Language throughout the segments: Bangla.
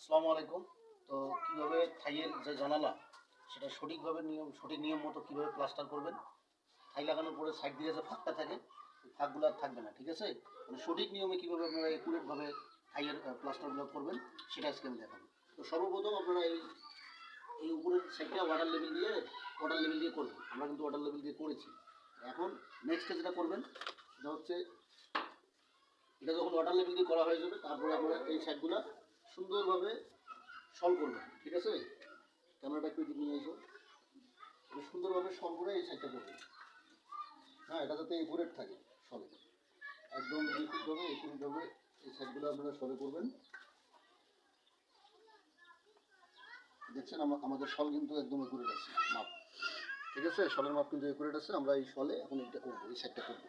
আসসালামু আলাইকুম। তো কীভাবে থাইয়ের যে জানালা, সেটা সঠিকভাবে নিয়ম, সঠিক নিয়ম মতো কীভাবে প্লাস্টার করবেন? থাই লাগানোর পরে সাইড দিয়ে যে ফাঁকটা থাকে ফাঁকগুলো আর থাকবে না, ঠিক আছে? মানে সঠিক নিয়মে কীভাবে আপনারা একুরেটভাবে থাইয়ের প্লাস্টারগুলো করবেন, সেটা আজকে আমি দেখাবো। তো সর্বপ্রথম আপনারা এই এই উপরের সাইডটা ওয়াটার লেভেল দিয়ে ওয়াটার লেভেল দিয়ে করবেন। আমরা কিন্তু ওয়াটার লেভেল দিয়ে করেছি। এখন নেক্সট যেটা করবেন, সেটা হচ্ছে, এটা যখন ওয়াটার লেভেল দিয়ে করা হয়ে যাবে, তারপরে আপনারা এই সাইডগুলো সুন্দরভাবে সল করবেন ঠিক আছে? ক্যামেরাটা একটু নিয়ে এসো এটা সুন্দরভাবে সল করে এই সাইডটা করবেন হ্যাঁ এটা যাতে একুরেট থাকে সলে একদম নিখুঁতভাবে একুরেটভাবে এই সাইডগুলো আপনারা সলে করবেন। দেখছেন আমাদের সল কিন্তু একদম একুরেট আছে, মাপ। ঠিক আছে? সলের মাপ কিন্তু একুরেট আছে। আমরা এই সলে এখন এইটা করব, এই সাইডটা করব।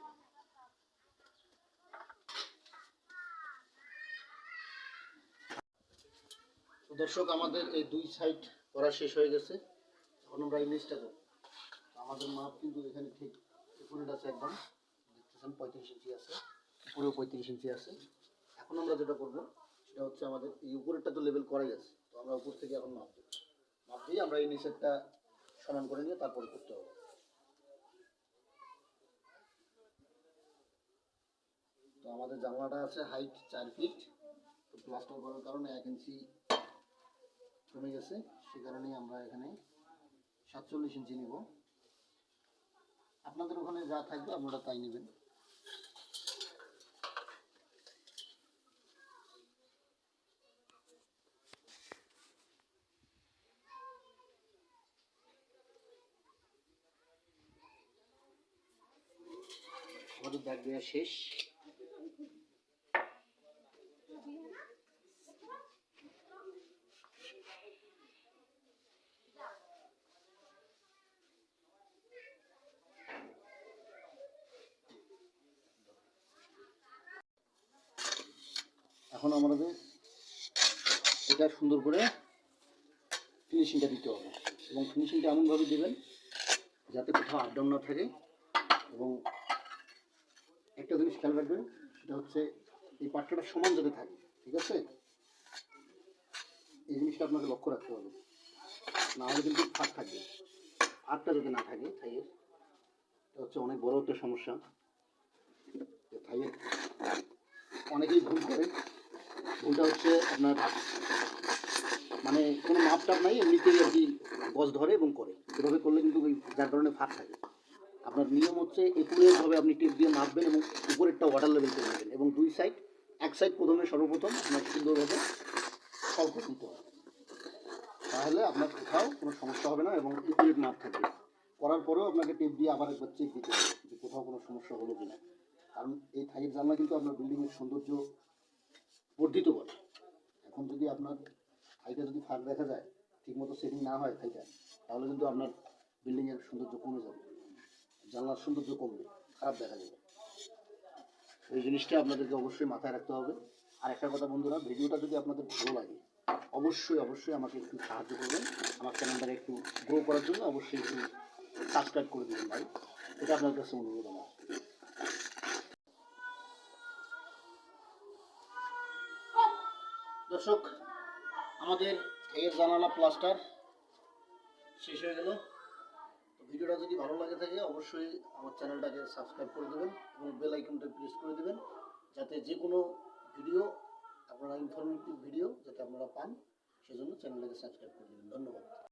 দর্শক, আমাদের এই দুই সাইড করা শেষ হয়ে গেছে। এখন আমরা এই নিচটা করব আমাদের মাপ কিন্তু এখানে ঠিক একুরেট আছে একদম। দেখতেছেন পঁয়ত্রিশ ইঞ্চি আছে, উপরেও পঁয়ত্রিশ ইঞ্চি আছে। এখন আমরা যেটা করব, সেটা হচ্ছে আমাদের এই উপরেরটা তো লেভেল করাই আছে। তো আমরা উপর থেকে এখন মাপ দেবো মাপ দিয়ে আমরা এই নিচেরটা সমান করে নিয়ে তারপরে করতে হবে। তো আমাদের জানলাটা আছে হাইট চার ফিট তো প্লাস্টার করার কারণে এক ইঞ্চি কমে গেছে, সে কারণেই আমরা এখানে সাতচল্লিশ ইঞ্চি নিব। আপনাদের ওখানে যা থাকবে আপনারা তাই নেবেন। শেষ। এখন আমাদের এটা সুন্দর করে ফিনিশিংটা দিতে হবে। এবং ফিনিশিংটা এমনভাবে দেবেন যাতে কোথাও ডাউন না থাকে এবং একটা জিনিস খেয়াল রাখবেন, সেটা হচ্ছে এই পাট্টাটা সমান যাতে থাকে, ঠিক আছে? এই জিনিসটা আপনাকে লক্ষ্য রাখতে হবে। না হলে কিন্তু ফাঁক থাকবে ফাঁকটা যাতে না থাকে থাইয়ের এটা হচ্ছে অনেক বড় একটা সমস্যা। থাইয়ের অনেকেই ভুল করে ভুলটা হচ্ছে আপনার মানে কোনো মাপ টাপ নাই এমনিতেই আর কি গজ ধরে এবং করে। এভাবে করলে কিন্তু ওই যার কারণে ফাঁক থাকে। আপনার নিয়ম হচ্ছে একুরেভাবে আপনি টিপ দিয়ে মাপবেন এবং উপরেরটা ওয়াটার লেভেল করে নেবেন এবং দুই সাইড এক সাইড প্রথমে সর্বপ্রথম আপনার সুন্দরভাবে করে দিতে হবে। তাহলে আপনার কোথাও কোনো সমস্যা হবে না এবং একুরেট মাপ থাকবে। করার পরেও আপনাকে টেপ দিয়ে আবার একবার চেক দিতে হবে যে কোথাও কোনো সমস্যা হলো কিনা। কারণ এই থাইয়ের জানলা কিন্তু আপনার বিল্ডিংয়ের সৌন্দর্য বর্ধিত করে এখন যদি আপনার থাইটা যদি ফাঁক দেখা যায়, ঠিকমতো সেটিং না হয় থাইটা তাহলে কিন্তু আপনার বিল্ডিংয়ের সৌন্দর্য কমে যাবে। জানলার সৌন্দর্য কমবে, খারাপ দেখা যাবে। এই জিনিসটা আপনাদেরকে অবশ্যই মাথায় রাখতে হবে। আর একটা কথা বন্ধুরা, ভিডিওটা যদি আপনাদের ভালো লাগে, অবশ্যই অবশ্যই আমাকে একটু সাহায্য করবেন। আমার চ্যানেলটাকে একটু গ্রো করার জন্য অবশ্যই একটু সাবস্ক্রাইব করে দেবেন ভাই। এটা আপনার কাছে অনুরোধ আমার। দর্শক, আমাদের এর জানালা প্লাস্টার শেষ হয়ে গেল। তো ভিডিওটা যদি ভালো লাগে থাকে, অবশ্যই আমার চ্যানেলটাকে সাবস্ক্রাইব করে দেবেন এবং বেল আইকনটা প্রেস করে দেবেন, যাতে যে কোনো ভিডিও, আপনারা ইনফরমেটিভ ভিডিও যাতে আপনারা পান, সেজন্য চ্যানেলটাকে সাবস্ক্রাইব করে দেবেন। ধন্যবাদ।